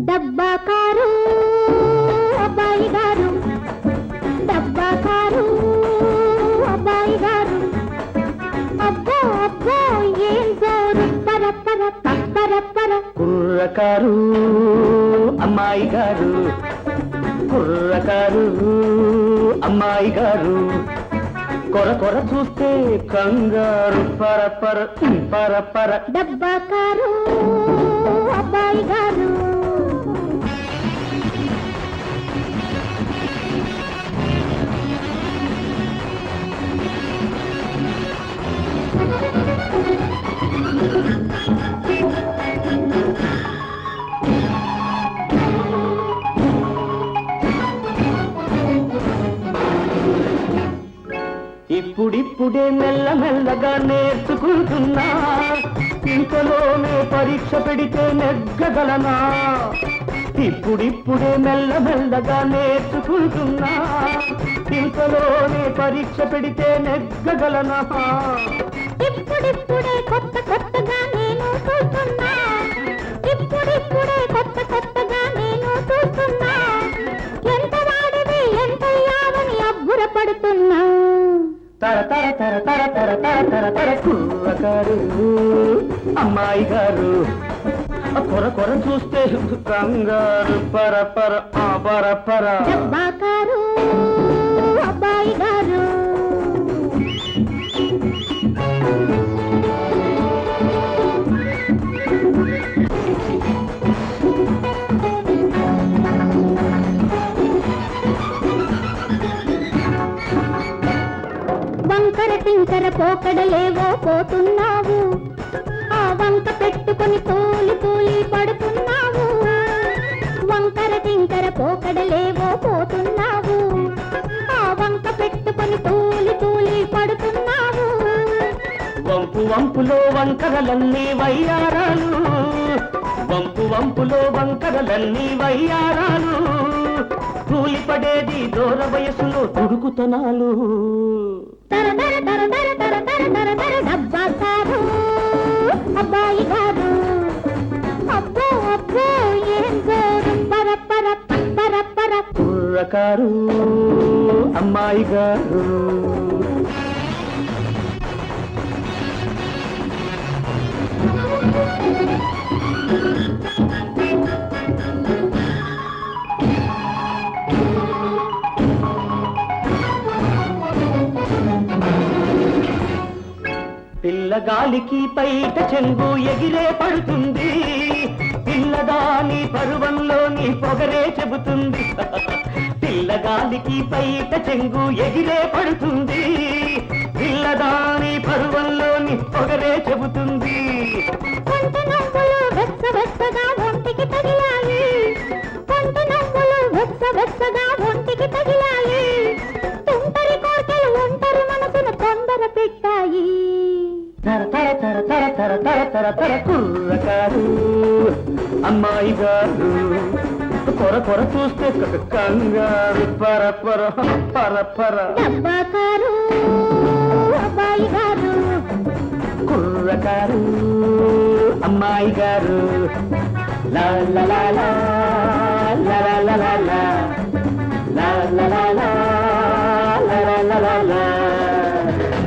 డబ్బా కారు అబ్బాయి గారు. డబ్బా కారు అబ్బాయి గారు. అబ్బో అబ్బో ఏం జోరు. పర పర పర పర. కుర్రకారు అమ్మాయి గారు. కుర్రకారు అమ్మాయి గారు. కొర కొర చూస్తే కంగారు. పర పర పర పర. డబ్బా కారు ఇప్పుడిప్పుడే మెల్ల మెల్లగా నేర్చుకుంటున్నా. ఇంతలోనే పరీక్ష పెడితే నెగ్గగలనా? ఇప్పుడిప్పుడే మెల్ల మెల్లగా నేర్చుకుంటున్నా. ఇంతలోనే పరీక్ష పెడితే నెగ్గగలనా? ఇప్పుడిప్పుడే కొత్త కొత్తగా నేను చూస్తున్నా. యావని అబ్బురపడుతున్నా తర తర తర తర తర తర తర తర కుర్రకారు అమ్మాయి గారు కొర కొర చూస్తే కంగారు పర పర ఆ పర పర. డబ్బాకారు కింకర పోకడలేవో పోతున్నావు. ఆ వంక పెట్టుకొని తూలి తూలి పడుతున్నావు. వంకర టింకర పోకడలేవో పోతున్నావు. ఆ వంక పెట్టుకొని తూలి తూలి పడుతున్నావు. వంపు వంపులో వంకరలన్నీ వయ్యారాలు. వంపు వంపులో వంకరలన్నీ వయ్యారాలు. కూలిపడేది దూర వయసులో తుడుకుతనాలు. తర తర తర తర తర తర తర తర డబ్బా కారు అబ్బాయి గారు అబ్బో అబ్బో ఏం జోరు పర పర పర పర కుర్రకారు అమ్మాయి గారు పిల్లగాలికి పైట చెంగు ఎగిరే పడుతుంది. పిల్లదాని పరువంలోని పొగరే చెబుతుంది. పిల్లగాలికి పైట చెంగు ఎగిరే పడుతుంది. పిల్లదాని పరువంలోని పొగరే చెబుతుంది. పెట్టాయి. తర తర తర తర తర తర తర తర కుర్రకారు అమ్మాయి గారు కొర కొర చూస్తే కంగారు పర పర పర పర. డబ్బా కారు అబ్బాయి గారు. కుర్రకారు అమ్మాయి గారు. లా లా.